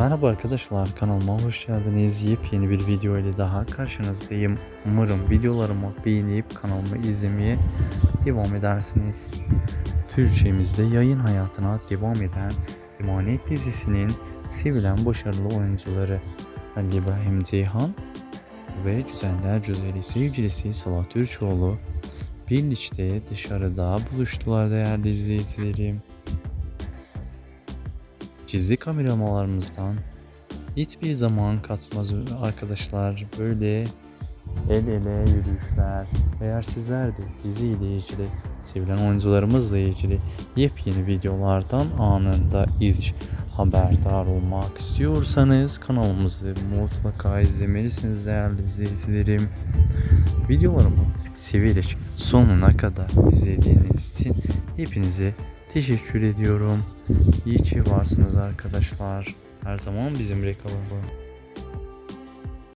Merhaba arkadaşlar kanalıma hoş geldiniz. Yepyeni bir video ile daha karşınızdayım. Umarım videolarımı beğenip kanalımı izlemeye devam edersiniz. Türkçemizde yayın hayatına devam eden Emanet dizisinin sevilen başarılı oyuncuları Ali İbrahim Ceyhan ve Güzeller Güzeli sevgilisi Salah Türkoğlu birlikte dışarıda buluştular değerli izleyicilerim. Gizli kameramalarımızdan hiçbir zaman katmaz arkadaşlar böyle el ele yürüyüşler. Eğer sizler de dizi ile ilgili sevilen oyuncularımızla ilgili yepyeni videolardan anında ilk haberdar olmak istiyorsanız kanalımızı mutlaka izlemelisiniz değerli izleyicilerim. Videolarımı severek sonuna kadar izlediğiniz için hepinize teşekkür ediyorum. İyi ki varsınız arkadaşlar. Her zaman bizimle kalın.